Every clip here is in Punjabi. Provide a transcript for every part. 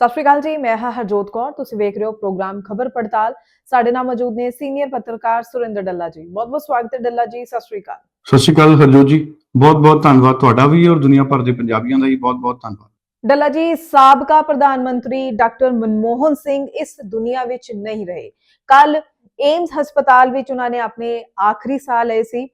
ਸਤਿ ਸ਼੍ਰੀ ਅਕਾਲ ਜੀ ਮੈਂ ਹਾਂ ਹਰਜੋਤ ਕੌਰ ਤੁਸੀਂ ਵੇਖ ਰਹੇ ਹੋ ਪ੍ਰੋਗਰਾਮ ਖਬਰ ਪੜਤਾਲ। ਸਾਡੇ ਨਾਲ ਮੌਜੂਦ ਨੇ ਸੀਨੀਅਰ ਪੱਤਰਕਾਰ ਸੁਰਿੰਦਰ ਡੱਲਾ ਜੀ। ਬਹੁਤ ਬਹੁਤ ਸਵਾਗਤ ਹੈ ਡੱਲਾ ਜੀ ਸਤਿ ਸ਼੍ਰੀ ਅਕਾਲ। ਸਤਿ ਸ਼੍ਰੀ ਅਕਾਲ ਹਰਜੋਤ ਜੀ। ਬਹੁਤ ਬਹੁਤ ਧੰਨਵਾਦ ਤੁਹਾਡਾ ਵੀ ਔਰ ਦੁਨੀਆ ਭਰ ਦੇ ਪੰਜਾਬੀਆਂ ਦਾ ਵੀ ਬਹੁਤ ਬਹੁਤ ਧੰਨਵਾਦ। ਡੱਲਾ ਜੀ ਸਾਬਕਾ ਪ੍ਰਧਾਨ ਮੰਤਰੀ ਡਾਕਟਰ ਮਨਮੋਹਨ ਸਿੰਘ ਇਸ ਦੁਨੀਆ ਵਿੱਚ ਨਹੀਂ ਰਹੇ। ਕੱਲ ਏਮਸ ਹਸਪਤਾਲ ਵਿੱਚ ਉਹਨਾਂ ਨੇ ਆਪਣੇ ਆਖਰੀ ਸਾਹ ਲਏ ਸੀ।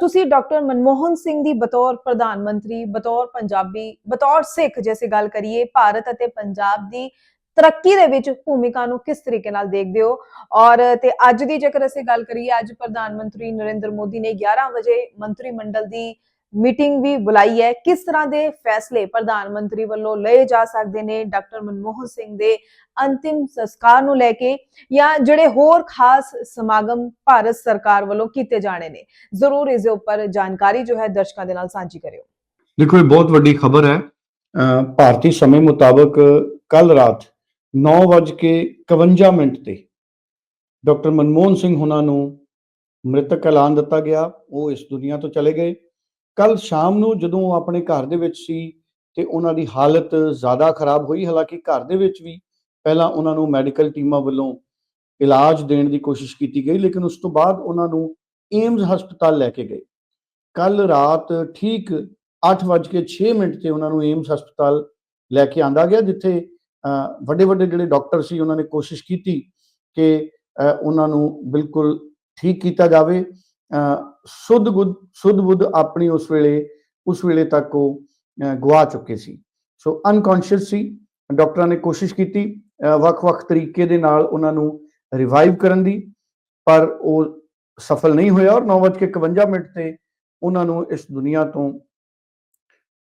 ਤੁਸੀਂ ਡਾਕਟਰ ਮਨਮੋਹਨ ਸਿੰਘ ਦੀ ਬਤੌਰ ਪ੍ਰਧਾਨ ਮੰਤਰੀ, ਬਤੌਰ ਪੰਜਾਬੀ, ਬਤੌਰ ਸਿੱਖ ਜੈਸੇ ਗੱਲ ਕਰੀਏ, ਭਾਰਤ ਅਤੇ ਪੰਜਾਬ ਦੀ ਤਰੱਕੀ ਦੇ ਵਿੱਚ ਭੂਮਿਕਾ ਨੂੰ ਕਿਸ ਤਰੀਕੇ ਨਾਲ ਦੇਖਦੇ ਹੋ? ਔਰ ਤੇ ਅੱਜ ਦੀ ਜੇਕਰ ਅਸੀਂ ਗੱਲ ਕਰੀਏ, ਅੱਜ ਪ੍ਰਧਾਨ ਮੰਤਰੀ ਨਰਿੰਦਰ ਮੋਦੀ ਨੇ 11 ਵਜੇ ਮੰਤਰੀ ਮੰਡਲ ਦੀ ਮੀਟਿੰਗ ਵੀ ਬੁਲਾਈ ਹੈ। ਕਿਸ ਤਰ੍ਹਾਂ ਦੇ ਫੈਸਲੇ ਪ੍ਰਧਾਨ ਮੰਤਰੀ ਵੱਲੋਂ ਲਏ ਜਾ ਸਕਦੇ ਨੇ? ਡਾਕਟਰ ਮਨਮੋਹਨ ਸਿੰਘ ਦੇ ਅੰਤਿਮ ਸੰਸਕਾਰ ਨੂੰ ਲੈ ਕੇ ਜਾਂ ਜਿਹੜੇ ਹੋਰ ਖਾਸ ਸਮਾਗਮ ਭਾਰਤ ਸਰਕਾਰ ਵੱਲੋਂ ਕੀਤੇ ਜਾਣੇ ਨੇ? ਜ਼ਰੂਰ ਇਸ ਦੇ ਉੱਪਰ ਜਾਣਕਾਰੀ ਜੋ ਹੈ ਦਰਸ਼ਕਾਂ ਦੇ ਨਾਲ ਸਾਂਝੀ ਕਰਿਓ। ਦੇਖੋ, ਇਹ ਬਹੁਤ ਵੱਡੀ ਖਬਰ ਹੈ। ਅਹ ਭਾਰਤੀ ਸਮੇਂ ਮੁਤਾਬਕ ਕੱਲ ਰਾਤ 9:51 ਮਿੰਟ ਤੇ ਡਾਕਟਰ ਮਨਮੋਹਨ ਸਿੰਘ ਹੁਣਾਂ ਨੂੰ ਮ੍ਰਿਤਕ ਐਲਾਨ ਦਿੱਤਾ ਗਿਆ। ਉਹ ਇਸ ਦੁਨੀਆ ਤੋਂ ਚਲੇ ਗਏ। ਕੱਲ ਸ਼ਾਮ ਨੂੰ ਜਦੋਂ ਉਹ ਆਪਣੇ ਘਰ ਦੇ ਵਿੱਚ ਸੀ ਤੇ ਉਹਨਾਂ ਦੀ ਹਾਲਤ ਜ਼ਿਆਦਾ ਖਰਾਬ ਹੋਈ, ਹਾਲਾਂਕਿ ਘਰ ਦੇ ਵਿੱਚ ਵੀ ਪਹਿਲਾਂ ਉਹਨਾਂ ਨੂੰ ਮੈਡੀਕਲ ਟੀਮਾਂ ਵੱਲੋਂ ਇਲਾਜ ਦੇਣ ਦੀ ਕੋਸ਼ਿਸ਼ ਕੀਤੀ ਗਈ, ਲੇਕਿਨ ਉਸ ਤੋਂ ਬਾਅਦ ਉਹਨਾਂ ਨੂੰ ਏਮਜ਼ ਹਸਪਤਾਲ ਲੈ ਕੇ ਗਏ। ਕੱਲ ਰਾਤ ਠੀਕ 8:06 ਮਿੰਟ ਤੇ ਉਹਨਾਂ ਨੂੰ ਏਮਸ ਹਸਪਤਾਲ ਲੈ ਕੇ ਆਂਦਾ ਗਿਆ, ਜਿੱਥੇ ਵੱਡੇ ਵੱਡੇ ਜਿਹੜੇ ਡਾਕਟਰ ਸੀ ਉਹਨਾਂ ਨੇ ਕੋਸ਼ਿਸ਼ ਕੀਤੀ ਕਿ ਉਹਨਾਂ ਨੂੰ ਬਿਲਕੁਲ ਠੀਕ ਕੀਤਾ ਜਾਵੇ। ਸੁੱਧ ਬੁੱਧ ਸੁੱਧ ਬੁੱਧ ਆਪਣੀ ਉਸ ਵੇਲੇ ਉਸ ਵੇਲੇ ਤੱਕ ਉਹ ਅ, ਗਵਾ ਚੁੱਕੇ ਸੀ। ਸੋ ਅਨਕੌਂਸ਼ੀਅਸ ਸੀ। ਡਾਕਟਰਾਂ ਨੇ ਕੋਸ਼ਿਸ਼ ਕੀਤੀ ਵੱਖ-ਵੱਖ ਤਰੀਕੇ ਦੇ ਨਾਲ ਉਹਨਾਂ ਨੂੰ ਰਿਵਾਈਵ ਕਰਨ ਦੀ ਪਰ ਉਹ ਸਫਲ ਨਹੀਂ ਹੋਇਆ ਔਰ 9:51 ਮਿੰਟ ਤੇ ਉਹਨਾਂ ਨੂੰ ਇਸ ਦੁਨੀਆ ਤੋਂ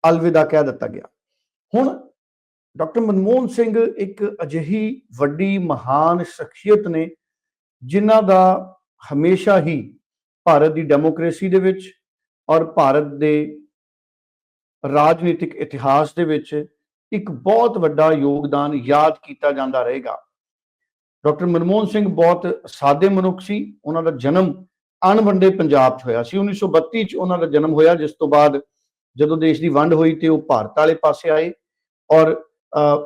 ਅਲਵਿਦਾ ਕਹਿ ਦਿੱਤਾ ਗਿਆ। ਹੁਣ ਡਾਕਟਰ ਮਨਮੋਹਨ ਸਿੰਘ ਇੱਕ ਅਜਿਹੀ ਵੱਡੀ ਮਹਾਨ ਸ਼ਖਸੀਅਤ ਨੇ ਜਿਨ੍ਹਾਂ ਦਾ ਹਮੇਸ਼ਾ ਹੀ ਭਾਰਤ ਦੀ ਡੈਮੋਕ੍ਰੇਸੀ ਦੇ ਵਿੱਚ ਔਰ ਭਾਰਤ ਦੇ ਰਾਜਨੀਤਿਕ ਇਤਿਹਾਸ ਦੇ ਵਿੱਚ ਇੱਕ ਬਹੁਤ ਵੱਡਾ ਯੋਗਦਾਨ ਯਾਦ ਕੀਤਾ ਜਾਂਦਾ ਰਹੇਗਾ। ਡਾਕਟਰ ਮਨਮੋਹਨ ਸਿੰਘ ਬਹੁਤ ਸਾਦੇ ਮਨੁੱਖ ਸੀ, ਉਹਨਾਂ ਦਾ ਜਨਮ ਅਣਵੰਡੇ ਪੰਜਾਬ 'ਚ ਹੋਇਆ ਸੀ। 1932 'ਚ ਉਹਨਾਂ ਦਾ ਜਨਮ ਹੋਇਆ, ਜਿਸ ਤੋਂ ਬਾਅਦ ਜਦੋਂ ਦੇਸ਼ ਦੀ ਵੰਡ ਹੋਈ ਤੇ ਉਹ ਭਾਰਤ ਵਾਲੇ ਪਾਸੇ ਆਏ ਔਰ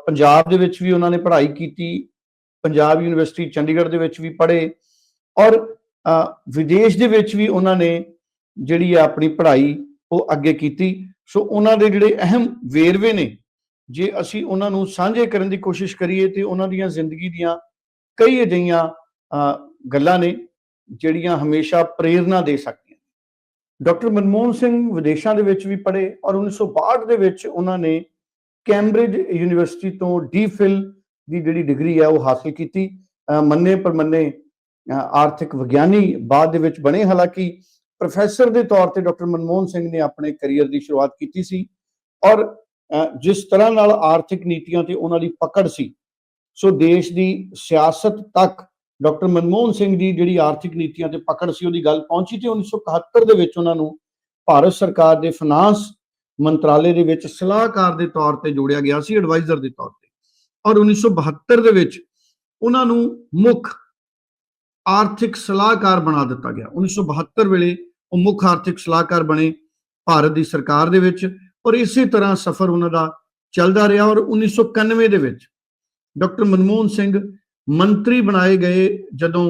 ਪੰਜਾਬ ਦੇ ਵਿੱਚ ਵੀ ਉਹਨਾਂ ਨੇ ਪੜ੍ਹਾਈ ਕੀਤੀ, ਪੰਜਾਬ ਯੂਨੀਵਰਸਿਟੀ ਚੰਡੀਗੜ੍ਹ ਦੇ ਵਿੱਚ ਵੀ ਪੜ੍ਹੇ ਔਰ ਵਿਦੇਸ਼ ਦੇ ਵਿੱਚ ਵੀ ਉਹਨਾਂ ਨੇ ਜਿਹੜੀ ਆ ਆਪਣੀ ਪੜ੍ਹਾਈ ਉਹ ਅੱਗੇ ਕੀਤੀ। ਸੋ ਉਹਨਾਂ ਦੇ ਜਿਹੜੇ ਅਹਿਮ ਵੇਰਵੇ ਨੇ, ਜੇ ਅਸੀਂ ਉਹਨਾਂ ਨੂੰ ਸਾਂਝੇ ਕਰਨ ਦੀ ਕੋਸ਼ਿਸ਼ ਕਰੀਏ ਤੇ ਉਹਨਾਂ ਦੀਆਂ ਜ਼ਿੰਦਗੀ ਦੀਆਂ ਕਈ ਅਜਿਹੀਆਂ ਗੱਲਾਂ ਨੇ ਜਿਹੜੀਆਂ ਹਮੇਸ਼ਾ ਪ੍ਰੇਰਣਾ ਦੇ ਸਕਦੀਆਂ ਡਾਕਟਰ ਮਨਮੋਹਨ ਸਿੰਘ ਵਿਦੇਸ਼ਾਂ ਦੇ ਵਿੱਚ ਵੀ ਪੜ੍ਹੇ ਔਰ 1962 ਦੇ ਵਿੱਚ ਉਹਨਾਂ ਨੇ ਕੈਂਬਰਿਜ ਯੂਨੀਵਰਸਿਟੀ ਤੋਂ ਡੀਫਿਲ ਦੀ ਜਿਹੜੀ ਡਿਗਰੀ ਹੈ ਉਹ ਹਾਸਲ ਕੀਤੀ ਮੰਨੇ ਪਰਮੰਨੇ ਆਰਥਿਕ ਵਿਗਿਆਨੀ ਬਾਅਦ ਦੇ ਵਿੱਚ ਬਣੇ। ਹਾਲਾਂਕਿ ਪ੍ਰੋਫੈਸਰ ਦੇ ਤੌਰ ਤੇ ਡਾਕਟਰ ਮਨਮੋਹਨ ਸਿੰਘ ਨੇ ਆਪਣੇ ਕੈਰੀਅਰ ਦੀ ਸ਼ੁਰੂਆਤ ਕੀਤੀ ਸੀ ਔਰ ਜਿਸ ਤਰ੍ਹਾਂ ਨਾਲ ਆਰਥਿਕ ਨੀਤੀਆਂ ਤੇ ਉਹਨਾਂ ਦੀ ਪਕੜ ਸੀ, ਸੋ ਦੇਸ਼ ਦੀ ਸਿਆਸਤ ਤੱਕ ਡਾਕਟਰ ਮਨਮੋਹਨ ਸਿੰਘ ਦੀ ਜਿਹੜੀ ਆਰਥਿਕ ਨੀਤੀਆਂ ਤੇ ਪਕੜ ਸੀ, ਉਹਦੀ ਗੱਲ ਪਹੁੰਚੀ ਤੇ 1971 ਦੇ ਵਿੱਚ ਉਹਨਾਂ ਨੂੰ ਭਾਰਤ ਸਰਕਾਰ ਦੇ ਫਾਈਨਾਂਸ ਮੰਤਰਾਲੇ ਦੇ ਵਿੱਚ ਸਲਾਹਕਾਰ ਦੇ ਤੌਰ ਤੇ ਜੋੜਿਆ ਗਿਆ ਸੀ ਐਡਵਾਈਜ਼ਰ ਦੇ ਤੌਰ ਤੇ। ਔਰ 1972 ਦੇ ਵਿੱਚ ਉਹਨਾਂ ਨੂੰ ਮੁੱਖ ਆਰਥਿਕ ਸਲਾਹਕਾਰ ਬਣਾ ਦਿੱਤਾ ਗਿਆ। 1972 ਵੇਲੇ ਉਹ ਮੁੱਖ ਆਰਥਿਕ ਸਲਾਹਕਾਰ ਬਣੇ ਭਾਰਤ ਦੀ ਸਰਕਾਰ ਦੇ ਵਿੱਚ ਔਰ ਇਸੇ ਤਰ੍ਹਾਂ ਸਫ਼ਰ ਉਹਨਾਂ ਦਾ ਚੱਲਦਾ ਰਿਹਾ ਔਰ 1991 ਦੇ ਵਿੱਚ ਡਾਕਟਰ ਮਨਮੋਹਨ ਸਿੰਘ ਮੰਤਰੀ ਬਣਾਏ ਗਏ ਜਦੋਂ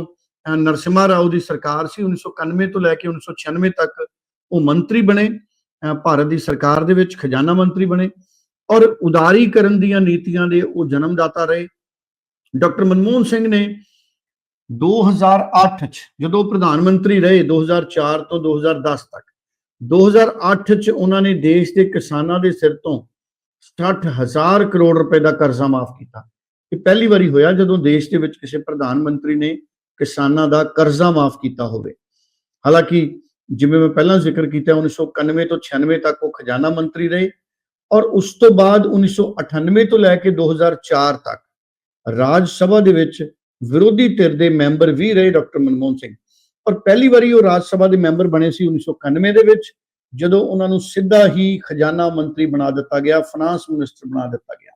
ਨਰਸਿਮਾ ਰਾਓ ਦੀ ਸਰਕਾਰ ਸੀ 1991 ਤੋਂ ਲੈ ਕੇ 1996 ਤੱਕ ਉਹ ਮੰਤਰੀ ਬਣੇ ਭਾਰਤ ਦੀ ਸਰਕਾਰ ਦੇ ਵਿੱਚ ਖਜ਼ਾਨਾ ਮੰਤਰੀ ਬਣੇ ਔਰ ਉਦਾਰੀਕਰਨ ਦੀਆਂ ਨੀਤੀਆਂ ਦੇ ਉਹ ਜਨਮਦਾਤਾ ਰਹੇ। ਡਾਕਟਰ ਮਨਮੋਹਨ ਸਿੰਘ ਨੇ 2008 ਚ ਜਦੋਂ ਪ੍ਰਧਾਨ ਮੰਤਰੀ ਰਹੇ 2004 ਤੋਂ 2010 ਤੱਕ 2008 ਚ ਉਹਨਾਂ ਨੇ ਦੇਸ਼ ਦੇ ਕਿਸਾਨਾਂ ਦੇ ਸਿਰ ਤੋਂ 60000 ਕਰੋੜ ਰੁਪਏ ਦਾ ਕਰਜ਼ਾ ਮਾਫ ਕੀਤਾ। ਇਹ ਪਹਿਲੀ ਵਾਰੀ ਹੋਇਆ ਜਦੋਂ ਦੇਸ਼ ਦੇ ਵਿੱਚ ਕਿਸੇ ਪ੍ਰਧਾਨ ਮੰਤਰੀ ਨੇ ਕਿਸਾਨਾਂ ਦਾ ਕਰਜ਼ਾ ਮਾਫ ਕੀਤਾ ਹੋਵੇ। ਹਾਲਾਂਕਿ ਜਿਵੇਂ ਮੈਂ ਪਹਿਲਾਂ ਜ਼ਿਕਰ ਕੀਤਾ 1991 ਤੋਂ 96 ਤੱਕ ਉਹ ਖਜ਼ਾਨਾ ਮੰਤਰੀ ਰਹੇ ਔਰ ਉਸ ਤੋਂ ਬਾਅਦ 1998 ਤੋਂ ਲੈ ਕੇ 2004 ਤੱਕ ਰਾਜ ਸਭਾ ਦੇ ਵਿੱਚ ਵਿਰੋਧੀ ਧਿਰ ਦੇ ਮੈਂਬਰ ਵੀ ਰਹੇ ਡਾਕਟਰ ਮਨਮੋਹਨ ਸਿੰਘ। ਔਰ ਪਹਿਲੀ ਵਾਰੀ ਉਹ ਰਾਜ ਸਭਾ ਦੇ ਮੈਂਬਰ ਬਣੇ ਸੀ 1991 ਦੇ ਵਿੱਚ, ਜਦੋਂ ਉਹਨਾਂ ਨੂੰ ਸਿੱਧਾ ਹੀ ਖਜ਼ਾਨਾ ਮੰਤਰੀ ਬਣਾ ਦਿੱਤਾ ਗਿਆ ਫਾਈਨਾਂਸ ਮਿਨਿਸਟਰ ਬਣਾ ਦਿੱਤਾ ਗਿਆ।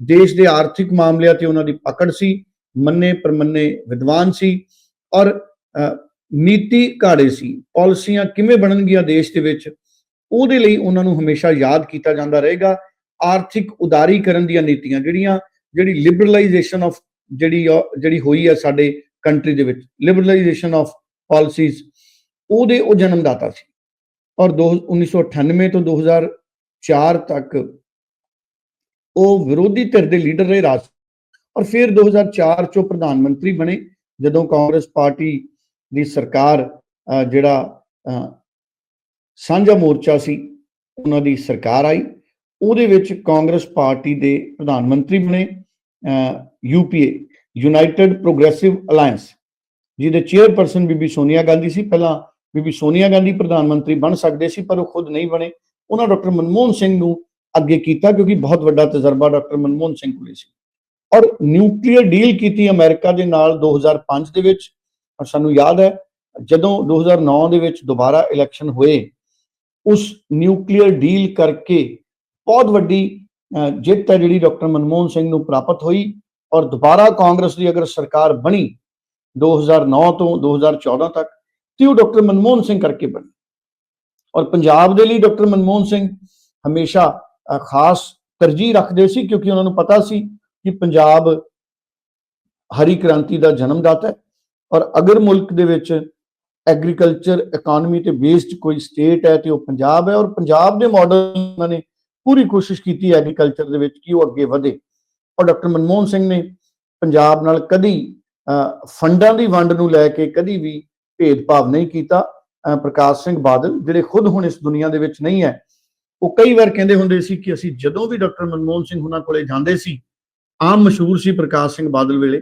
ਦੇਸ਼ ਦੇ ਆਰਥਿਕ ਮਾਮਲਿਆਂ ਤੇ ਉਹਨਾਂ ਦੀ ਪਕੜ ਸੀ, ਮੰਨੇ ਪਰਮੰਨੇ ਵਿਦਵਾਨ ਸੀ ਔਰ ਨੀਤੀ ਘਾੜੇ ਸੀ। ਪਾਲਿਸੀਆਂ ਕਿਵੇਂ ਬਣਨਗੀਆਂ ਦੇਸ਼ ਦੇ ਵਿੱਚ, ਉਹਦੇ ਲਈ ਉਹਨਾਂ ਨੂੰ ਹਮੇਸ਼ਾ ਯਾਦ ਕੀਤਾ ਜਾਂਦਾ ਰਹੇਗਾ। ਆਰਥਿਕ ਉਦਾਰੀਕਰਨ ਦੀਆਂ ਨੀਤੀਆਂ ਜਿਹੜੀਆਂ, ਜਿਹੜੀ ਲਿਬਰਲਾਈਜੇਸ਼ਨ ਆਫ ਜਿਹੜੀ ਜਿਹੜੀ ਹੋਈ ਹੈ ਸਾਡੇ ਕੰਟਰੀ ਦੇ ਵਿੱਚ ਲਿਬਰਲਾਈਜੇਸ਼ਨ ਆਫ ਪਾਲਿਸੀਜ਼ ਉਹਦੇ ਉਹ ਜਨਮਦਾਤਾ ਸੀ। ਔਰ ਦੋ 1998 ਤੋਂ 2004 ਤੱਕ ਉਹ ਵਿਰੋਧੀ ਧਿਰ ਦੇ ਲੀਡਰ ਰਹੇ ਰਾਜ। ਔਰ ਫਿਰ 2004 ਚੋਂ ਪ੍ਰਧਾਨ ਮੰਤਰੀ ਬਣੇ ਜਦੋਂ ਕਾਂਗਰਸ ਪਾਰਟੀ ਦੀ ਸਰਕਾਰ ਅਹ, ਜਿਹੜਾ ਅਹ, ਸਾਂਝਾ ਮੋਰਚਾ ਸੀ ਉਹਨਾਂ ਦੀ ਸਰਕਾਰ ਆਈ। ਉਹਦੇ ਵਿੱਚ ਕਾਂਗਰਸ ਪਾਰਟੀ ਦੇ ਪ੍ਰਧਾਨ ਮੰਤਰੀ ਬਣੇ। ਯੂਪੀਏ ਯੂਨਾਈਟਿਡ ਪ੍ਰੋਗਰੈਸਿਵ ਅਲਾਈਅੰਸ ਜਿਹਦੇ ਚੇਅਰਪਰਸਨ ਬੀਬੀ ਸੋਨੀਆ ਗਾਂਧੀ ਸੀ। ਪਹਿਲਾਂ ਬੀਬੀ ਸੋਨੀਆ ਗਾਂਧੀ ਪ੍ਰਧਾਨ ਮੰਤਰੀ ਬਣ ਸਕਦੇ ਸੀ, ਪਰ ਉਹ ਖੁਦ ਨਹੀਂ ਬਣੇ। ਉਹਨਾਂ ਡਾਕਟਰ ਮਨਮੋਹਨ ਸਿੰਘ ਨੂੰ ਅੱਗੇ ਕੀਤਾ, ਕਿਉਂਕਿ ਬਹੁਤ ਵੱਡਾ ਤਜਰਬਾ ਡਾਕਟਰ ਮਨਮੋਹਨ ਸਿੰਘ ਕੋਲ ਸੀ। ਔਰ ਨਿਊਕਲੀਅਰ ਡੀਲ ਕੀਤੀ ਅਮਰੀਕਾ ਦੇ ਨਾਲ 2005 ਦੇ ਵਿੱਚ। ਔਰ ਸਾਨੂੰ ਯਾਦ ਹੈ, ਜਦੋਂ 2009 ਦੇ ਵਿੱਚ ਦੁਬਾਰਾ ਇਲੈਕਸ਼ਨ ਹੋਏ, ਉਸ ਨਿਊਕਲੀਅਰ ਡੀਲ ਕਰਕੇ ਬਹੁਤ ਵੱਡੀ ਜਿੱਤ ਹੈ ਜਿਹੜੀ ਡਾਕਟਰ ਮਨਮੋਹਨ ਸਿੰਘ ਨੂੰ ਪ੍ਰਾਪਤ ਹੋਈ ਔਰ ਦੁਬਾਰਾ ਕਾਂਗਰਸ ਦੀ ਅਗਰ ਸਰਕਾਰ ਬਣੀ 2009 ਤੋਂ 2014 ਤੱਕ, ਤੇ ਉਹ ਡਾਕਟਰ ਮਨਮੋਹਨ ਸਿੰਘ ਕਰਕੇ ਬਣੀ। ਔਰ ਪੰਜਾਬ ਦੇ ਲਈ ਡਾਕਟਰ ਮਨਮੋਹਨ ਸਿੰਘ ਹਮੇਸ਼ਾ ਖਾਸ ਤਰਜੀਹ ਰੱਖਦੇ ਸੀ ਕਿਉਂਕਿ ਉਹਨਾਂ ਨੂੰ ਪਤਾ ਸੀ ਕਿ ਪੰਜਾਬ ਹਰੀ ਕ੍ਰਾਂਤੀ ਦਾ ਜਨਮਦਾਤਾ ਹੈ ਔਰ ਅਗਰ ਮੁਲਕ ਦੇ ਵਿੱਚ ਐਗਰੀਕਲਚਰ, ਇਕਨੋਮੀ ਤੇ ਬੇਸਡ ਕੋਈ ਸਟੇਟ ਹੈ ਤੇ ਉਹ ਪੰਜਾਬ ਹੈ ਔਰ ਪੰਜਾਬ ਦੇ ਮਾਡਲ ਉਹਨਾਂ ਨੇ ਪੂਰੀ ਕੋਸ਼ਿਸ਼ ਕੀਤੀ ਐਗਰੀਕਲਚਰ ਦੇ ਵਿੱਚ ਕਿ ਉਹ ਅੱਗੇ ਵਧੇ। ਔਰ ਡਾਕਟਰ ਮਨਮੋਹਨ ਸਿੰਘ ਨੇ ਪੰਜਾਬ ਨਾਲ ਕਦੀ ਫੰਡਾਂ ਦੀ ਵੰਡ ਨੂੰ ਲੈ ਕੇ ਕਦੀ ਵੀ ਭੇਦਭਾਵ ਨਹੀਂ ਕੀਤਾ। ਪ੍ਰਕਾਸ਼ ਸਿੰਘ ਬਾਦਲ, ਜਿਹੜੇ ਖੁਦ ਹੁਣ ਇਸ ਦੁਨੀਆ ਦੇ ਵਿੱਚ ਨਹੀਂ ਹੈ, ਉਹ ਕਈ ਵਾਰ ਕਹਿੰਦੇ ਹੁੰਦੇ ਸੀ ਕਿ ਅਸੀਂ ਜਦੋਂ ਵੀ ਡਾਕਟਰ ਮਨਮੋਹਨ ਸਿੰਘ ਉਹਨਾਂ ਕੋਲੇ ਜਾਂਦੇ ਸੀ, ਆਮ ਮਸ਼ਹੂਰ ਸੀ ਪ੍ਰਕਾਸ਼ ਸਿੰਘ ਬਾਦਲ ਵੇਲੇ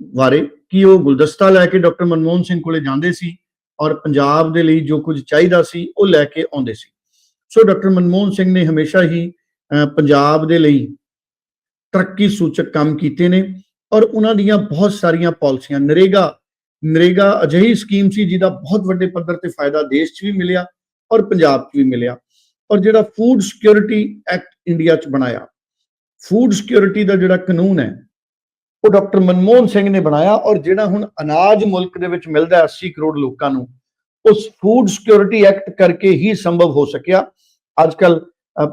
ਬਾਰੇ ਕਿ ਉਹ ਗੁਲਦਸਤਾ ਲੈ ਕੇ ਡਾਕਟਰ ਮਨਮੋਹਨ ਸਿੰਘ ਕੋਲੇ ਜਾਂਦੇ ਸੀ ਔਰ ਪੰਜਾਬ ਦੇ ਲਈ ਜੋ ਕੁਝ ਚਾਹੀਦਾ ਸੀ ਉਹ ਲੈ ਕੇ ਆਉਂਦੇ ਸੀ। ਸੋ ਡਾਕਟਰ ਮਨਮੋਹਨ ਸਿੰਘ ਨੇ ਹਮੇਸ਼ਾ ਹੀ ਪੰਜਾਬ ਦੇ ਲਈ ਤਰੱਕੀ ਸੂਚਕ ਕੰਮ ਕੀਤੇ ਨੇ ਔਰ ਉਹਨਾਂ ਦੀਆਂ ਬਹੁਤ ਸਾਰੀਆਂ ਪਾਲਿਸੀਆਂ। ਨਰੇਗਾ ਨਰੇਗਾ ਅਜਿਹੀ ਸਕੀਮ ਸੀ ਜਿਹਦਾ ਬਹੁਤ ਵੱਡੇ ਪੱਧਰ ਤੇ ਫਾਇਦਾ ਦੇਸ਼ 'ਚ ਵੀ ਮਿਲਿਆ ਔਰ ਪੰਜਾਬ 'ਚ ਵੀ ਮਿਲਿਆ ਔਰ ਜਿਹੜਾ ਫੂਡ ਸਿਕਿਉਰਿਟੀ ਐਕਟ ਇੰਡੀਆ 'ਚ ਬਣਾਇਆ। ਫੂਡ ਸਿਕਿਉਰਿਟੀ ਦਾ ਜਿਹੜਾ ਕਾਨੂੰਨ ਹੈ, ਉਹ ਡਾਕਟਰ ਮਨਮੋਹਨ ਸਿੰਘ ਨੇ ਬਣਾਇਆ ਔਰ ਜਿਹੜਾ ਹੁਣ ਅਨਾਜ ਮੁਲਕ ਦੇ ਵਿੱਚ ਮਿਲਦਾ ਹੈ 80 ਕਰੋੜ ਲੋਕਾਂ ਨੂੰ ਉਸ ਫੂਡ ਸਿਕਿਉਰਿਟੀ ਐਕਟ ਕਰਕੇ ਹੀ ਸੰਭਵ ਹੋ ਸਕਿਆ। ਅੱਜ ਕੱਲ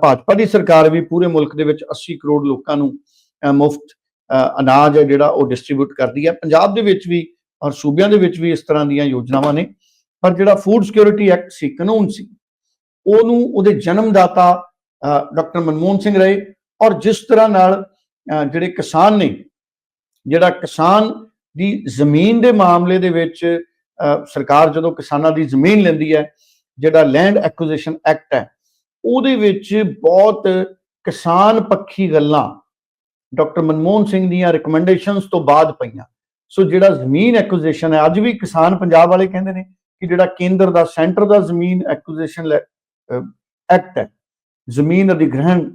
ਭਾਜਪਾ ਦੀ ਸਰਕਾਰ ਵੀ ਪੂਰੇ ਮੁਲਕ ਦੇ ਵਿੱਚ 80 ਕਰੋੜ ਲੋਕਾਂ ਨੂੰ ਮੁਫਤ ਅਨਾਜ ਹੈ ਜਿਹੜਾ ਉਹ ਡਿਸਟ੍ਰੀਬਿਊਟ ਕਰਦੀ ਹੈ। ਪੰਜਾਬ ਦੇ ਵਿੱਚ ਵੀ ਔਰ ਸੂਬਿਆਂ ਦੇ ਵਿੱਚ ਵੀ ਇਸ ਤਰ੍ਹਾਂ ਦੀਆਂ ਯੋਜਨਾਵਾਂ ਨੇ। ਪਰ ਜਿਹੜਾ ਫੂਡ ਸਿਕਿਉਰਿਟੀ ਐਕਟ ਸੀ, ਕਾਨੂੰਨ ਸੀ, ਉਹਨੂੰ ਉਹਦੇ ਜਨਮਦਾਤਾ ਡਾਕਟਰ ਮਨਮੋਹਨ ਸਿੰਘ ਰਹੇ ਔਰ ਜਿਸ ਤਰ੍ਹਾਂ ਨਾਲ ਜਿਹੜੇ ਕਿਸਾਨ ਨੇ, ਜਿਹੜਾ ਕਿਸਾਨ ਦੀ ਜ਼ਮੀਨ ਦੇ ਮਾਮਲੇ ਦੇ ਵਿੱਚ ਸਰਕਾਰ ਜਦੋਂ ਕਿਸਾਨਾਂ ਦੀ ਜ਼ਮੀਨ ਲੈਂਦੀ ਹੈ, ਜਿਹੜਾ ਲੈਂਡ ਐਕੁਜੀਸ਼ਨ ਐਕਟ ਹੈ, ਉਹਦੇ ਵਿੱਚ ਬਹੁਤ ਕਿਸਾਨ ਪੱਖੀ ਗੱਲਾਂ ਡਾਕਟਰ ਮਨਮੋਹਨ ਸਿੰਘ ਦੀਆਂ ਰეკਮੈਂਡੇਸ਼ਨਸ ਤੋਂ ਬਾਅਦ ਪਈਆਂ। ਸੋ ਜਿਹੜਾ ਜ਼ਮੀਨ ਐਕੁਜੀਸ਼ਨ ਹੈ, ਅੱਜ ਵੀ ਕਿਸਾਨ ਪੰਜਾਬ ਵਾਲੇ ਕਹਿੰਦੇ ਨੇ ਕਿ ਜਿਹੜਾ ਕੇਂਦਰ ਦਾ ਸੈਂਟਰ ਦਾ ਜ਼ਮੀਨ ਐਕੁਜੀਸ਼ਨ ਐਕਟ ਹੈ, ਜ਼ਮੀਨ ਅਧਿਗ੍ਰਹਿਣ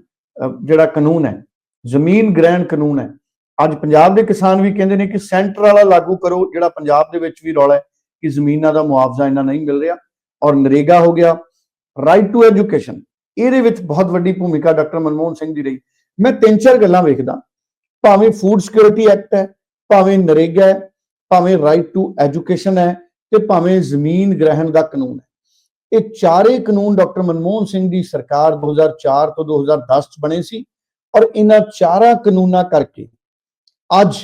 ਜਿਹੜਾ ਕਾਨੂੰਨ ਹੈ, ਜ਼ਮੀਨ ਗ੍ਰਹਿਣ ਕਾਨੂੰਨ ਹੈ। ਅੱਜ ਪੰਜਾਬ ਦੇ ਕਿਸਾਨ ਵੀ ਕਹਿੰਦੇ ਨੇ ਕਿ ਸੈਂਟਰ ਵਾਲਾ ਲਾਗੂ ਕਰੋ, ਜਿਹੜਾ ਪੰਜਾਬ ਦੇ ਵਿੱਚ ਵੀ ਰੌਲਾ ਹੈ। ਕਿ ਜ਼ਮੀਨਾਂ ਦਾ ਮੁਆਵਜ਼ਾ ਇਹਨਾਂ ਨਹੀਂ ਮਿਲ ਰਿਹਾ ਔਰ ਨਰੇਗਾ ਹੋ ਗਿਆ ਰਾਈਟ ਟੂ ਐਜੂਕੇਸ਼ਨ ਇਹਦੇ ਵਿੱਚ ਬਹੁਤ ਵੱਡੀ ਭੂਮਿਕਾ ਡਾਕਟਰ ਮਨਮੋਹਨ ਸਿੰਘ ਦੀ ਰਹੀ। ਮੈਂ ਤਿੰਨ ਚਾਰ ਗੱਲਾਂ ਵੇਖਦਾ, ਭਾਵੇਂ ਫੂਡ ਸਿਕਿਉਰਿਟੀ ਐਕਟ ਹੈ, ਭਾਵੇਂ ਨਰੇਗਾ ਹੈ, ਭਾਵੇਂ ਰਾਈਟ ਟੂ ਐਜੂਕੇਸ਼ਨ ਹੈ ਤੇ ਭਾਵੇਂ ਜ਼ਮੀਨ ਗ੍ਰਹਿਣ ਦਾ ਕਾਨੂੰਨ ਹੈ। ਇਹ ਚਾਰੇ ਕਾਨੂੰਨ ਡਾਕਟਰ ਮਨਮੋਹਨ ਸਿੰਘ ਦੀ ਸਰਕਾਰ 2004 ਤੋਂ 2010 ਚ ਬਣੇ ਸੀ ਔਰ ਇਹਨਾਂ ਚਾਰਾਂ ਕਾਨੂੰਨਾਂ ਕਰਕੇ ਅੱਜ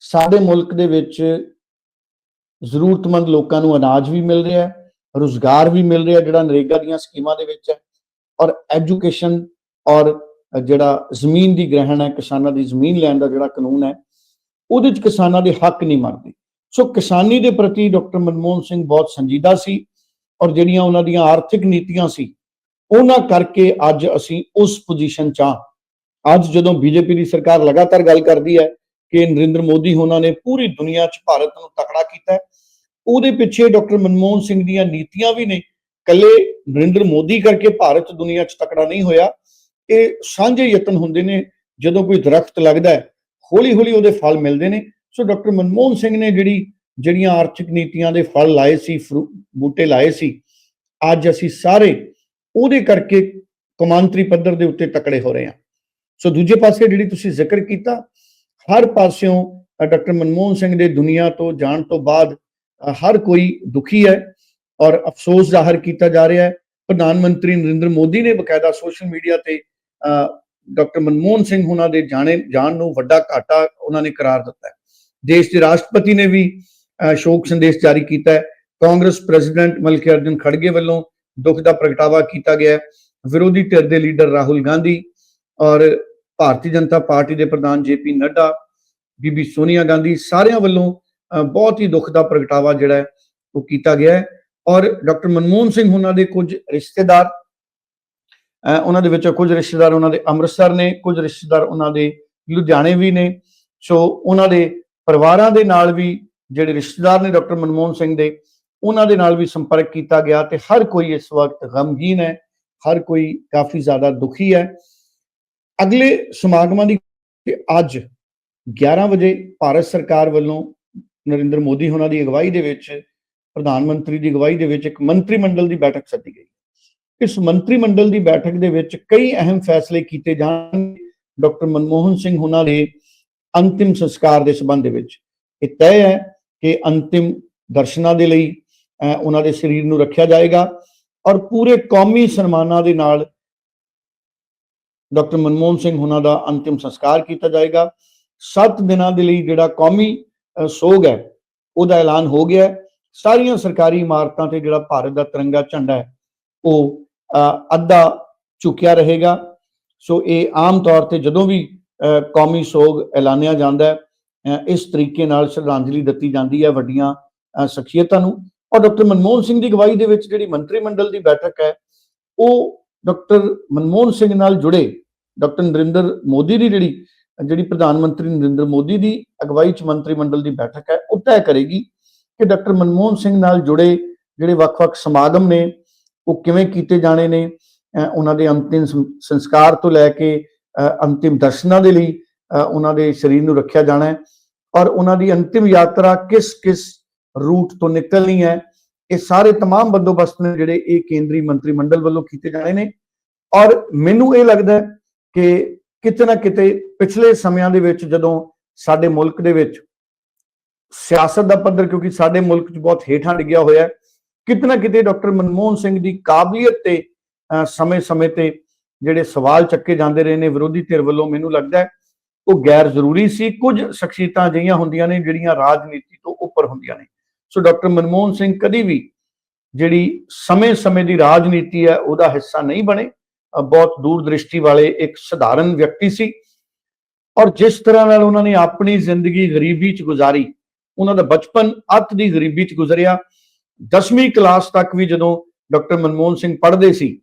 ਸਾਡੇ ਮੁਲਕ ਦੇ ਵਿੱਚ ਜ਼ਰੂਰਤਮੰਦ ਲੋਕਾਂ ਨੂੰ ਅਨਾਜ ਵੀ ਮਿਲ ਰਿਹਾ ਹੈ, ਰੋਜ਼ਗਾਰ ਵੀ ਮਿਲ ਰਿਹਾ ਜਿਹੜਾ ਨਰੇਗਾ ਦੀਆਂ ਸਕੀਮਾਂ ਦੇ ਵਿੱਚ ਹੈ ਔਰ ਐਜੂਕੇਸ਼ਨ ਔਰ ਜਿਹੜਾ ਜ਼ਮੀਨ ਦੀ ਗ੍ਰਹਿਣ ਹੈ, ਕਿਸਾਨਾਂ ਦੀ ਜ਼ਮੀਨ ਲੈਣ ਦਾ ਜਿਹੜਾ ਕਾਨੂੰਨ ਹੈ, ਉਹਦੇ ਵਿੱਚ ਕਿਸਾਨਾਂ ਦੇ ਹੱਕ ਨਹੀਂ ਮਰਦੇ ਸੋ ਕਿਸਾਨੀ ਦੇ ਪ੍ਰਤੀ ਡਾਕਟਰ ਮਨਮੋਹਨ ਸਿੰਘ ਬਹੁਤ ਸੰਜੀਦਾ ਸੀ ਔਰ ਜਿਹੜੀਆਂ ਉਹਨਾਂ ਦੀਆਂ ਆਰਥਿਕ ਨੀਤੀਆਂ ਸੀ, ਉਹਨਾਂ ਕਰਕੇ ਅੱਜ ਅਸੀਂ ਉਸ ਪੋਜੀਸ਼ਨ 'ਚ ਹਾਂ। ਅੱਜ ਜਦੋਂ ਬੀਜੇਪੀ ਦੀ ਸਰਕਾਰ ਲਗਾਤਾਰ ਗੱਲ ਕਰਦੀ ਹੈ ਕਿ ਨਰਿੰਦਰ ਮੋਦੀ ਉਹਨਾਂ ਨੇ ਪੂਰੀ ਦੁਨੀਆ 'ਚ ਭਾਰਤ ਨੂੰ ਤਕੜਾ ਕੀਤਾ ਹੈ। ਉਹਦੇ ਪਿੱਛੇ ਡਾਕਟਰ ਮਨਮੋਹਨ ਸਿੰਘ ਦੀਆਂ ਨੀਤੀਆਂ ਵੀ ਨੇ। ਕੱਲੇ ਨਰਿੰਦਰ ਮੋਦੀ ਕਰਕੇ ਭਾਰਤ ਦੁਨੀਆ 'ਚ ਤਕੜਾ ਨਹੀਂ ਹੋਇਆ। ਇਹ ਸਾਂਝੇ ਯਤਨ ਹੁੰਦੇ ਨੇ, ਜਦੋਂ ਕੋਈ ਦਰਖਤ ਲੱਗਦਾ ਹੈ ਹੌਲੀ ਹੌਲੀ ਉਹਦੇ ਫਲ ਮਿਲਦੇ ਨੇ। ਸੋ ਡਾਕਟਰ ਮਨਮੋਹਨ ਸਿੰਘ ਨੇ ਜਿਹੜੀ, ਜਿਹੜੀਆਂ ਆਰਥਿਕ ਨੀਤੀਆਂ ਦੇ ਫਲ ਲਾਏ ਸੀ, ਫਰੂ- ਬੂਟੇ ਲਾਏ ਸੀ, ਅੱਜ ਅਸੀਂ ਸਾਰੇ ਉਹਦੇ ਕਰਕੇ ਕੌਮਾਂਤਰੀ ਪੱਧਰ ਦੇ ਉੱਤੇ ਤਕੜੇ ਹੋ ਰਹੇ ਹਾਂ। ਸੋ ਦੂਜੇ ਪਾਸੇ ਜਿਹੜੀ ਤੁਸੀਂ ਜ਼ਿਕਰ ਕੀਤਾ ਹਰ ਪਾਸਿਓਂ ਡਾਕਟਰ ਮਨਮੋਹਨ ਸਿੰਘ ਦੇ ਦੁਨੀਆ ਤੋਂ ਜਾਣ ਤੋਂ ਬਾਅਦ ਹਰ ਕੋਈ ਦੁਖੀ ਹੈ ਔਰ ਅਫਸੋਸ ਜ਼ਾਹਰ ਕੀਤਾ ਜਾ ਰਿਹਾ ਹੈ। ਪ੍ਰਧਾਨ ਮੰਤਰੀ ਨਰਿੰਦਰ ਮੋਦੀ ਨੇ ਬਕਾਇਦਾ ਸੋਸ਼ਲ ਮੀਡੀਆ ਤੇ ਅ, ਡਾਕਟਰ ਮਨਮੋਹਨ ਸਿੰਘ ਉਹਨਾਂ ਦੇ ਜਾਣੇ ਜਾਣ ਨੂੰ ਵੱਡਾ ਘਾਟਾ ਉਹਨਾਂ ਨੇ ਕਰਾਰ ਦਿੱਤਾ ਹੈ। ਦੇਸ਼ ਦੇ ਰਾਸ਼ਟਰਪਤੀ ਨੇ ਵੀ ਸ਼ੋਕ ਸੰਦੇਸ਼ ਜਾਰੀ ਕੀਤਾ ਹੈ। ਕਾਂਗਰਸ ਪ੍ਰੈਜ਼ੀਡੈਂਟ ਮਲਕੀ ਅਰਜਨ ਖੜਗੇ ਵੱਲੋਂ ਦੁੱਖ ਦਾ ਪ੍ਰਗਟਾਵਾ ਕੀਤਾ ਗਿਆ ਹੈ। ਵਿਰੋਧੀ ਧਿਰ ਦੇ ਲੀਡਰ ਰਾਹੁਲ ਗਾਂਧੀ ਔਰ ਭਾਰਤੀ ਜਨਤਾ ਪਾਰਟੀ ਦੇ ਪ੍ਰਧਾਨ ਜੇਪੀ ਨੱਡਾ ਬੀਬੀ ਸੋਨੀਆ ਗਾਂਧੀ ਸਾਰਿਆਂ ਵੱਲੋਂ ਅਹ, ਬਹੁਤ ਹੀ ਦੁੱਖ ਦਾ ਪ੍ਰਗਟਾਵਾ ਜਿਹੜਾ ਹੈ ਉਹ ਕੀਤਾ ਗਿਆ ਹੈ। ਔਰ ਡਾਕਟਰ ਮਨਮੋਹਨ ਸਿੰਘ ਉਹਨਾਂ ਦੇ ਕੁਝ ਰਿਸ਼ਤੇਦਾਰ ਉਹਨਾਂ ਦੇ ਵਿੱਚੋਂ ਕੁਝ ਰਿਸ਼ਤੇਦਾਰ ਉਹਨਾਂ ਦੇ ਅੰਮ੍ਰਿਤਸਰ ਨੇ ਕੁਝ ਰਿਸ਼ਤੇਦਾਰ ਉਹਨਾਂ ਦੇ ਲੁਧਿਆਣੇ ਵੀ ਨੇ। ਸੋ ਉਹਨਾਂ ਦੇ ਪਰਿਵਾਰਾਂ ਦੇ ਨਾਲ ਵੀ ਜਿਹੜੇ ਰਿਸ਼ਤੇਦਾਰ ਨੇ ਡਾਕਟਰ ਮਨਮੋਹਨ ਸਿੰਘ ਦੇ ਉਹਨਾਂ ਦੇ ਨਾਲ ਵੀ ਸੰਪਰਕ ਕੀਤਾ ਗਿਆ ਤੇ ਹਰ ਕੋਈ ਇਸ ਵਕਤ ਗਮਗੀਨ ਹੈ ਹਰ ਕੋਈ ਕਾਫੀ ਜ਼ਿਆਦਾ ਦੁਖੀ ਹੈ। ਅਗਲੇ ਸਮਾਗਮਾਂ ਦੀ ਅੱਜ 11 ਵਜੇ ਭਾਰਤ ਸਰਕਾਰ ਵੱਲੋਂ ਨਰਿੰਦਰ ਮੋਦੀ ਹੋਣਾ ਦੀ ਅਗਵਾਈ ਦੇ ਵਿੱਚ, ਪ੍ਰਧਾਨ ਮੰਤਰੀ ਦੀ ਅਗਵਾਈ ਦੇ ਵਿੱਚ ਇੱਕ ਮੰਤਰੀ ਮੰਡਲ ਦੀ ਬੈਠਕ ਸੱਦੀ ਗਈ। ਇਸ ਮੰਤਰੀ ਮੰਡਲ ਦੀ ਬੈਠਕ ਦੇ ਵਿੱਚ ਕਈ ਅਹਿਮ ਫੈਸਲੇ ਕੀਤੇ ਜਾਣਗੇ। ਡਾਕਟਰ ਮਨਮੋਹਨ ਸਿੰਘ ਹੁਣਾਂ ਦੇ ਅੰਤਿਮ ਸੰਸਕਾਰ ਦੇ ਸੰਬੰਧ ਦੇ ਵਿੱਚ। ਇਹ ਤੈਅ ਹੈ ਕਿ ਅੰਤਿਮ ਦਰਸ਼ਨਾਂ ਦੇ ਲਈ ਉਹਨਾਂ ਦੇ ਸਰੀਰ ਨੂੰ ਰੱਖਿਆ ਜਾਏਗਾ ਔਰ ਪੂਰੇ ਕੌਮੀ ਸਨਮਾਨਾਂ ਦੇ ਨਾਲ ਡਾਕਟਰ ਮਨਮੋਹਨ ਸਿੰਘ ਉਹਨਾਂ ਦਾ ਅੰਤਿਮ ਸੰਸਕਾਰ ਕੀਤਾ ਜਾਏਗਾ। 7 ਦਿਨਾਂ ਦੇ ਲਈ ਜਿਹੜਾ ਕੌਮੀ ਸੋਗ ਹੈ, ਉਹਦਾ ਐਲਾਨ ਹੋ ਗਿਆ ਹੈ। ਸਾਰੀਆਂ ਸਰਕਾਰੀ ਇਮਾਰਤਾਂ ਤੇ ਜਿਹੜਾ ਭਾਰਤ ਦਾ ਤਿਰੰਗਾ ਝੰਡਾ ਹੈ, ਉਹ ਅੱਧਾ ਝੁਕਿਆ ਰਹੇਗਾ। ਸੋ ਇਹ ਆਮ ਤੌਰ ਤੇ ਜਦੋਂ ਵੀ ਕੌਮੀ ਸੋਗ ਐਲਾਨਿਆ ਜਾਂਦਾ ਹੈ ਇਸ ਤਰੀਕੇ ਨਾਲ ਸ਼ਰਧਾਂਜਲੀ ਦਿੱਤੀ ਜਾਂਦੀ ਹੈ ਵੱਡੀਆਂ ਸ਼ਖਸੀਅਤਾਂ ਨੂੰ। ਔਰ ਡਾਕਟਰ ਮਨਮੋਹਨ ਸਿੰਘ ਦੀ ਅਗਵਾਈ ਦੇ ਵਿੱਚ ਜਿਹੜੀ ਮੰਤਰੀ ਮੰਡਲ ਦੀ ਬੈਠਕ ਹੈ, ਉਹ ਡਾਕਟਰ ਮਨਮੋਹਨ ਸਿੰਘ ਨਾਲ ਜੁੜੇ ਡਾਕਟਰ ਨਰਿੰਦਰ ਮੋਦੀ ਦੀ ਜਿਹੜੀ ਜਿਹੜੀ ਪ੍ਰਧਾਨ ਮੰਤਰੀ ਨਰਿੰਦਰ ਮੋਦੀ ਦੀ ਅਗਵਾਈ ਚ ਮੰਤਰੀ ਮੰਡਲ ਦੀ ਬੈਠਕ ਹੈ, ਉਹ ਤੈਅ ਕਰੇਗੀ ਕਿ ਡਾਕਟਰ ਮਨਮੋਹਨ ਸਿੰਘ ਨਾਲ ਜੁੜੇ ਜਿਹੜੇ ਵੱਖ-ਵੱਖ ਸਮਾਗਮ ਨੇ, ਉਹ ਕਿਵੇਂ ਕੀਤੇ ਜਾਣੇ ਨੇ ਉਹਨਾਂ ਦੇ ਅੰਤਿਮ ਸੰਸਕਾਰ ਤੋਂ ਲੈ ਕੇ ਅੰਤਿਮ ਦਰਸ਼ਨਾਂ ਦੇ ਲਈ ਉਹਨਾਂ ਦੇ ਸਰੀਰ ਨੂੰ ਰੱਖਿਆ ਜਾਣਾ ਹੈ ਔਰ ਉਹਨਾਂ ਦੀ ਅੰਤਿਮ ਯਾਤਰਾ ਕਿਸ ਕਿਸ ਰੂਟ ਤੋਂ ਨਿਕਲਣੀ ਹੈ ਇਹ ਸਾਰੇ तमाम ਬੰਦੋਬਸਤ ਨੇ ਜਿਹੜੇ ਇਹ ਕੇਂਦਰੀ ਮੰਤਰੀ ਮੰਡਲ ਵੱਲੋਂ ਕੀਤੇ ਜਾਣੇ ਨੇ ਔਰ ਮੈਨੂੰ ਇਹ ਲੱਗਦਾ ਹੈ ਕਿ ਕਿਤੇ ਨਾ ਕਿਤੇ ਪਿਛਲੇ ਸਮਿਆਂ ਦੇ ਵਿੱਚ ਜਦੋਂ ਸਾਡੇ ਮੁਲਕ ਦੇ ਵਿੱਚ ਸਿਆਸਤ ਦਾ ਪੱਧਰ ਕਿਉਂਕਿ ਸਾਡੇ ਮੁਲਕ 'ਚ ਬਹੁਤ ਹੇਠਾਂ ਡਿੱਗਿਆ ਹੋਇਆ ਹੈ ਕਿਤੇ ਨਾ ਕਿਤੇ ਡਾਕਟਰ ਮਨਮੋਹਨ ਸਿੰਘ ਦੀ ਕਾਬਲੀਅਤ ਤੇ ਅਹ, ਸਮੇਂ-ਸਮੇਂ ਤੇ ਜਿਹੜੇ ਸਵਾਲ ਚੱਕੇ ਜਾਂਦੇ ਰਹੇ ਨੇ ਵਿਰੋਧੀ ਧਿਰ ਵੱਲੋਂ ਮੈਨੂੰ ਲੱਗਦਾ ਹੈ ਉਹ ਗੈਰ ਜ਼ਰੂਰੀ ਸੀ ਕੁਝ ਸ਼ਖਸੀਅਤਾਂ ਅਜਿਹੀਆਂ ਹੁੰਦੀਆਂ ਨੇ ਜਿਹੜੀਆਂ ਰਾਜਨੀਤੀ ਤੋਂ ਉੱਪਰ ਹੁੰਦੀਆਂ ਨੇ ਸੋ ਡਾਕਟਰ ਮਨਮੋਹਨ ਸਿੰਘ ਕਦੀ ਵੀ ਜਿਹੜੀ ਸਮੇਂ-ਸਮੇਂ ਦੀ ਰਾਜਨੀਤੀ ਹੈ ਉਹਦਾ ਹਿੱਸਾ ਨਹੀਂ ਬਣੇ। ਅਹ, ਬਹੁਤ ਦੂਰਦ੍ਰਿਸ਼ਟੀ ਵਾਲੇ ਇੱਕ ਸਧਾਰਨ ਵਿਅਕਤੀ ਸੀ। ਔਰ ਜਿਸ ਤਰ੍ਹਾਂ ਨਾਲ ਉਹਨਾਂ ਨੇ ਆਪਣੀ ਜ਼ਿੰਦਗੀ ਗਰੀਬੀ 'ਚ ਗੁਜ਼ਾਰੀ ਉਹਨਾਂ ਦਾ ਬਚਪਨ ਅੱਤ ਦੀ ਗਰੀਬੀ 'ਚ ਗੁਜ਼ਰਿਆ। 10ਵੀਂ ਕਲਾਸ ਤੱਕ ਵੀ ਜਦੋਂ ਡਾਕਟਰ ਮਨਮੋਹਨ ਸਿੰਘ ਪੜ੍ਹਦੇ ਸੀ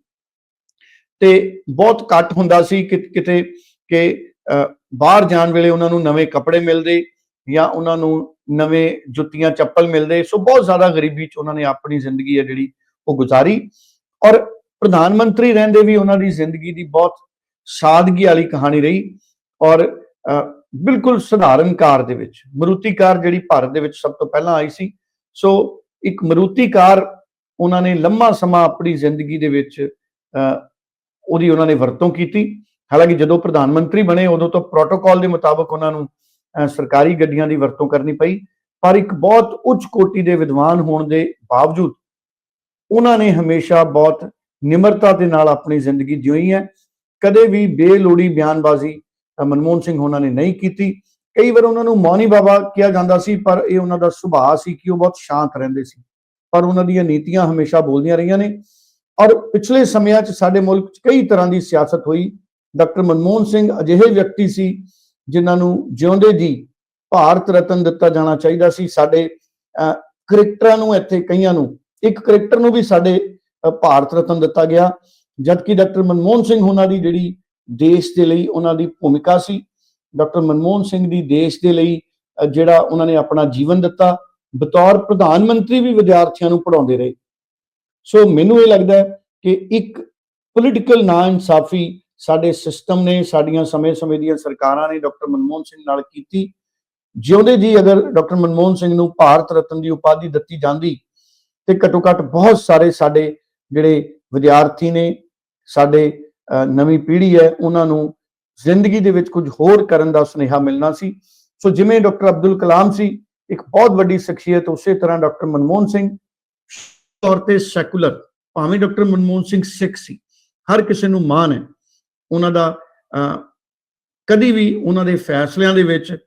ਤੇ ਬਹੁਤ ਘੱਟ ਹੁੰਦਾ ਸੀ ਕਿ ਕਿਤੇ ਕਿ ਅਹ, ਬਾਹਰ ਜਾਣ ਵੇਲੇ ਉਹਨਾਂ ਨੂੰ ਨਵੇਂ ਕੱਪੜੇ ਮਿਲਦੇ ਜਾਂ ਉਹਨਾਂ ਨੂੰ ਨਵੇਂ ਜੁੱਤੀਆਂ ਚੱਪਲ ਮਿਲਦੇ ਸੋ ਬਹੁਤ ਜ਼ਿਆਦਾ ਗਰੀਬੀ 'ਚ ਉਹਨਾਂ ਨੇ ਆਪਣੀ ਜ਼ਿੰਦਗੀ ਹੈ ਜਿਹੜੀ ਉਹ ਗੁਜ਼ਾਰੀ। ਔਰ ਪ੍ਰਧਾਨ ਮੰਤਰੀ ਰਹਿੰਦੇ ਵੀ ਉਹਨਾਂ ਦੀ ਜ਼ਿੰਦਗੀ ਦੀ ਬਹੁਤ ਸਾਦਗੀ ਵਾਲੀ ਕਹਾਣੀ ਰਹੀ। ਔਰ ਬਿਲਕੁਲ ਸਧਾਰਨ ਕਾਰ ਦੇ ਵਿੱਚ ਮਰੂਤੀ ਕਾਰ ਜਿਹੜੀ ਭਾਰਤ ਦੇ ਵਿੱਚ ਸਭ ਤੋਂ ਪਹਿਲਾਂ ਆਈ ਸੀ। ਸੋ ਇੱਕ ਮਰੂਤੀ ਕਾਰ ਉਹਨਾਂ ਨੇ ਲੰਮਾ ਸਮਾਂ ਆਪਣੀ ਜ਼ਿੰਦਗੀ ਦੇ ਵਿੱਚ ਅਹ, ਉਹਦੀ ਉਹਨਾਂ ਨੇ ਵਰਤੋਂ ਕੀਤੀ। ਹਾਲਾਂਕਿ ਜਦੋਂ ਪ੍ਰਧਾਨ ਮੰਤਰੀ ਬਣੇ ਉਦੋਂ ਤੋਂ ਪ੍ਰੋਟੋਕਾਲ ਦੇ ਮੁਤਾਬਕ ਉਹਨਾਂ ਨੂੰ ਸਰਕਾਰੀ ਗੱਡੀਆਂ ਦੀ ਵਰਤੋਂ ਕਰਨੀ ਪਈ, ਪਰ ਇੱਕ ਬਹੁਤ ਉੱਚ ਕੋਟੀ ਦੇ ਵਿਦਵਾਨ ਹੋਣ ਦੇ ਬਾਵਜੂਦ ਉਹਨਾਂ ਨੇ ਹਮੇਸ਼ਾ ਬਹੁਤ ਨਿਮਰਤਾ ਦੇ ਨਾਲ ਆਪਣੀ ਜ਼ਿੰਦਗੀ ਜਿਉਈ ਹੈ। ਕਦੇ ਵੀ ਬੇਲੋੜੀ ਬਿਆਨਬਾਜ਼ੀ ਮਨਮੋਹਨ ਸਿੰਘ ਉਹਨਾਂ ਨੇ ਨਹੀਂ ਕੀਤੀ। ਕਈ ਵਾਰ ਉਹਨਾਂ ਨੂੰ ਮੌਨੀ ਬਾਬਾ ਕਿਹਾ ਜਾਂਦਾ ਸੀ, ਪਰ ਇਹ ਉਹਨਾਂ ਦਾ ਸੁਭਾਅ ਸੀ ਕਿ ਉਹ ਬਹੁਤ ਸ਼ਾਂਤ ਰਹਿੰਦੇ ਸੀ। ਪਰ ਉਹਨਾਂ ਦੀਆਂ ਨੀਤੀਆਂ ਹਮੇਸ਼ਾ ਬੋਲਦੀਆਂ ਰਹੀਆਂ ਨੇ। ਔਰ ਪਿਛਲੇ ਸਮਿਆਂ 'ਚ ਸਾਡੇ ਮੁਲਕ 'ਚ ਕਈ ਤਰ੍ਹਾਂ ਦੀ ਸਿਆਸਤ ਹੋਈ। ਡਾਕਟਰ ਮਨਮੋਹਨ ਸਿੰਘ ਅਜਿਹੇ ਵਿਅਕਤੀ ਸੀ ਜਿਨ੍ਹਾਂ ਨੂੰ ਜਿਉਂਦੇ ਜੀ ਭਾਰਤ ਰਤਨ ਦਿੱਤਾ ਜਾਣਾ ਚਾਹੀਦਾ ਸੀ ਸਾਡੇ ਅਹ, ਕ੍ਰਿਕਟਰਾਂ ਨੂੰ ਇੱਥੇ ਕਈਆਂ ਨੂੰ ਇੱਕ ਕ੍ਰਿਕਟਰ ਨੂੰ ਵੀ ਸਾਡੇ ਭਾਰਤ ਰਤਨ ਦਿੱਤਾ ਗਿਆ ਜਦਕਿ ਡਾਕਟਰ ਮਨਮੋਹਨ ਸਿੰਘ ਉਹਨਾਂ ਦੀ ਜਿਹੜੀ ਦੇਸ਼ ਦੇ ਲਈ ਉਹਨਾਂ ਦੀ ਭੂਮਿਕਾ ਸੀ ਡਾਕਟਰ ਮਨਮੋਹਨ ਸਿੰਘ ਦੀ ਦੇਸ਼ ਦੇ ਲਈ ਜਿਹੜਾ ਉਹਨਾਂ ਨੇ ਆਪਣਾ ਜੀਵਨ ਦਿੱਤਾ ਬਤੌਰ ਪ੍ਰਧਾਨ ਮੰਤਰੀ ਵੀ ਵਿਦਿਆਰਥੀਆਂ ਨੂੰ ਪੜ੍ਹਾਉਂਦੇ ਰਹੇ। ਸੋ ਮੈਨੂੰ ਇਹ ਲੱਗਦਾ ਹੈ ਕਿ ਇੱਕ ਪੋਲੀਟੀਕਲ ਨਾ ਇਨਸਾਫੀ ਸਾਡੇ ਸਿਸਟਮ ਨੇ, ਸਾਡੀਆਂ ਸਮੇਂ-ਸਮੇਂ ਦੀਆਂ ਸਰਕਾਰਾਂ ਨੇ ਡਾਕਟਰ ਮਨਮੋਹਨ ਸਿੰਘ ਨਾਲ ਕੀਤੀ। ਜਿਉਂਦੇ ਜੀ ਅਗਰ ਡਾਕਟਰ ਮਨਮੋਹਨ ਸਿੰਘ ਨੂੰ ਭਾਰਤ ਰਤਨ ਦੀ ਉਪਾਧੀ ਦਿੱਤੀ ਜਾਂਦੀ, ਤੇ ਘੱਟੋ ਘੱਟ ਬਹੁਤ ਸਾਰੇ ਸਾਡੇ ਜਿਹੜੇ ਵਿਦਿਆਰਥੀ ਨੇ, ਸਾਡੇ ਨਵੀਂ ਪੀੜ੍ਹੀ ਹੈ, ਉਹਨਾਂ ਨੂੰ ਜ਼ਿੰਦਗੀ ਦੇ ਵਿੱਚ ਕੁਝ ਹੋਰ ਕਰਨ ਦਾ ਸੁਨੇਹਾ ਮਿਲਣਾ ਸੀ। ਸੋ ਜਿਵੇਂ ਡਾਕਟਰ ਅਬਦੁਲ ਕਲਾਮ ਸੀ, ਇੱਕ ਬਹੁਤ ਵੱਡੀ ਸ਼ਖਸੀਅਤ, ਉਸੇ ਤਰ੍ਹਾਂ ਡਾਕਟਰ ਮਨਮੋਹਨ ਸਿੰਘ, ਤੌਰ ਤੇ ਸੈਕੂਲਰ, ਭਾਵੇਂ ਡਾਕਟਰ ਮਨਮੋਹਨ ਸਿੰਘ ਸਿੱਖ ਸੀ, ਹਰ ਕਿਸੇ ਨੂੰ ਮਾਣ ਹੈ। ਉਹਨਾਂ ਦਾ ਅਹ, ਕਦੀ ਵੀ ਉਹਨਾਂ ਦੇ ਫੈਸਲਿਆਂ ਦੇ ਵਿੱਚ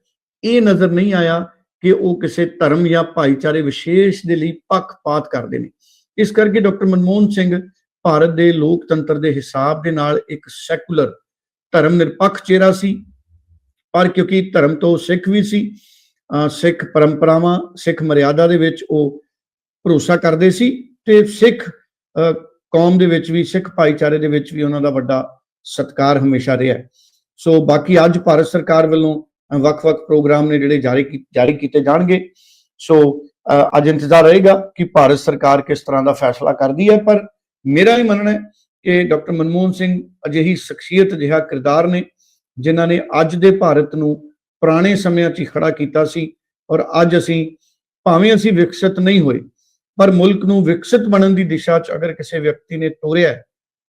ਇਹ ਨਜ਼ਰ ਨਹੀਂ ਆਇਆ ਕਿ ਉਹ ਕਿਸੇ ਧਰਮ ਜਾਂ ਭਾਈਚਾਰੇ ਵਿਸ਼ੇਸ਼ ਦੇ ਲਈ ਪੱਖਪਾਤ ਕਰਦੇ ਨੇ। ਇਸ ਕਰਕੇ ਡਾਕਟਰ ਮਨਮੋਹਨ ਸਿੰਘ ਭਾਰਤ ਦੇ ਲੋਕਤੰਤਰ ਦੇ ਹਿਸਾਬ ਦੇ ਨਾਲ ਇੱਕ ਸੈਕੂਲਰ ਧਰਮ ਨਿਰਪੱਖ ਚਿਹਰਾ ਸੀ ਪਰ ਕਿਉਂਕਿ ਧਰਮ ਤੋਂ ਸਿੱਖ ਵੀ ਸੀ ਅਹ ਸਿੱਖ ਪਰੰਪਰਾਵਾਂ ਸਿੱਖ ਮਰਿਆਦਾ ਦੇ ਵਿੱਚ ਉਹ ਭਰੋਸਾ ਕਰਦੇ ਸੀ ਤੇ ਸਿੱਖ ਅਹ ਕੌਮ ਦੇ ਵਿੱਚ ਵੀ ਸਿੱਖ ਭਾਈਚਾਰੇ ਦੇ ਵਿੱਚ ਵੀ ਉਹਨਾਂ ਦਾ ਵੱਡਾ ਸਤਿਕਾਰ ਹਮੇਸ਼ਾ ਰਿਹਾ ਸੋ ਬਾਕੀ ਅੱਜ ਭਾਰਤ ਸਰਕਾਰ ਵੱਲੋਂ ਵੱਖ-ਵੱਖ ਪ੍ਰੋਗਰਾਮ ਨੇ ਜਿਹੜੇ ਜਾਰੀ ਜਾਰੀ ਕੀਤੇ ਜਾਣਗੇ। ਸੋ ਅੱਜ ਇੰਤਜ਼ਾਰ ਰਹੇਗਾ ਕਿ ਭਾਰਤ ਸਰਕਾਰ ਕਿਸ ਤਰ੍ਹਾਂ ਦਾ ਫੈਸਲਾ ਕਰਦੀ ਹੈ। ਪਰ ਮੇਰਾ ਇਹ ਮੰਨਣਾ ਹੈ ਕਿ ਡਾਕਟਰ ਮਨਮੋਹਨ ਸਿੰਘ ਅਜਿਹੀ ਸ਼ਖਸੀਅਤ ਜਿਹਾ ਕਿਰਦਾਰ ਨੇ ਜਿਨ੍ਹਾਂ ਨੇ ਅੱਜ ਦੇ ਭਾਰਤ ਨੂੰ ਪੁਰਾਣੇ ਸਮਿਆਂ 'ਚ ਹੀ ਖੜਾ ਕੀਤਾ ਸੀ ਔਰ ਅੱਜ ਅਸੀਂ ਭਾਵੇਂ ਅਸੀਂ ਵਿਕਸਿਤ ਨਹੀਂ ਹੋਏ ਪਰ ਮੁਲਕ ਨੂੰ ਵਿਕਸਿਤ ਬਣਨ ਦੀ ਦਿਸ਼ਾ 'ਚ ਅਗਰ ਕਿਸੇ ਵਿਅਕਤੀ ਨੇ ਤੋਰਿਆ ਹੈ,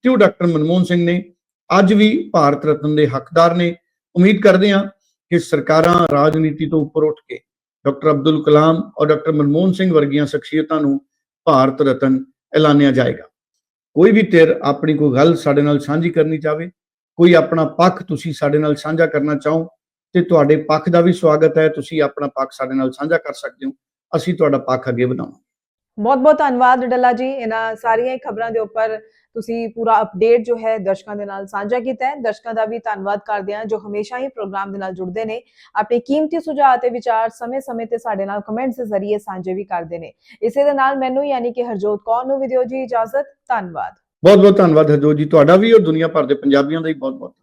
ਤੇ ਉਹ ਡਾਕਟਰ ਮਨਮੋਹਨ ਸਿੰਘ ਨੇ ਅੱਜ ਵੀ ਭਾਰਤ ਰਤਨ ਦੇ ਹੱਕਦਾਰ ਨੇ। ਉਮੀਦ ਕਰਦੇ ਹਾਂ ਕਿ ਸਰਕਾਰਾਂ ਰਾਜਨੀਤੀ ਤੋਂ ਉੱਪਰ ਉੱਠ ਕੇ ਡਾਕਟਰ ਅਬਦੁਲ ਕਲਾਮ ਔਰ ਡਾਕਟਰ ਮਨਮੋਹਨ ਸਿੰਘ ਵਰਗੀਆਂ ਸ਼ਖਸੀਅਤਾਂ ਨੂੰ ਭਾਰਤ ਰਤਨ ਐਲਾਨਿਆ ਜਾਏਗਾ। ਕੋਈ ਵੀ ਧਿਰ ਆਪਣੀ ਕੋਈ ਗੱਲ ਸਾਡੇ ਨਾਲ ਸਾਂਝੀ ਕਰਨੀ ਚਾਹੇ ਕੋਈ ਆਪਣਾ ਪੱਖ ਤੁਸੀਂ ਸਾਡੇ ਨਾਲ ਸਾਂਝਾ ਕਰਨਾ ਚਾਹੋ ਤੇ ਤੁਹਾਡੇ ਪੱਖ ਦਾ ਵੀ ਸਵਾਗਤ ਹੈ, ਤੁਸੀਂ ਆਪਣਾ ਪੱਖ ਸਾਡੇ ਨਾਲ ਸਾਂਝਾ ਕਰ ਸਕਦੇ ਹੋ। ਅਸੀਂ ਤੁਹਾਡਾ ਪੱਖ ਅੱਗੇ ਵਧਾਵਾਂਗੇ। ਬਹੁਤ ਬਹੁਤ ਧੰਨਵਾਦ ਡੱਲਾ ਜੀ। ਇਹਨਾਂ ਸਾਰੀਆਂ ਖਬਰਾਂ ਦੇ ਉੱਪਰ ਤੁਸੀਂ ਪੂਰਾ ਅਪਡੇਟ ਜੋ ਹੈ ਦਰਸ਼ਕਾਂ ਦੇ ਨਾਲ ਸਾਂਝਾ ਕੀਤਾ ਹੈ। ਦਰਸ਼ਕਾਂ ਦਾ ਵੀ ਧੰਨਵਾਦ ਕਰਦੇ ਹਾਂ, ਜੋ ਹਮੇਸ਼ਾ ਹੀ ਪ੍ਰੋਗਰਾਮ ਦੇ ਨਾਲ ਜੁੜਦੇ ਨੇ। ਆਪਣੇ ਕੀਮਤੀ ਸੁਝਾਅ ਤੇ ਵਿਚਾਰ ਸਮੇਂ-ਸਮੇਂ ਤੇ ਸਾਡੇ ਨਾਲ ਕਮੈਂਟਸ ਦੇ ਜ਼ਰੀਏ ਸਾਂਝੇ ਵੀ ਕਰਦੇ ਨੇ। ਇਸੇ ਦੇ ਨਾਲ ਮੈਨੂੰ ਯਾਨੀ ਕਿ ਹਰਜੋਤ ਕੌਰ ਨੂੰ ਵੀ ਦਿਓ ਜੀ ਇਜਾਜ਼ਤ। ਧੰਨਵਾਦ। ਬਹੁਤ ਬਹੁਤ ਧੰਨਵਾਦ ਹਰਜੋਤ ਜੀ। ਤੁਹਾਡਾ ਵੀ ਔਰ ਦੁਨੀਆ ਭਰ ਦੇ ਪੰਜਾਬੀਆਂ ਦਾ ਹੀ ਬਹੁਤ ਬਹੁਤ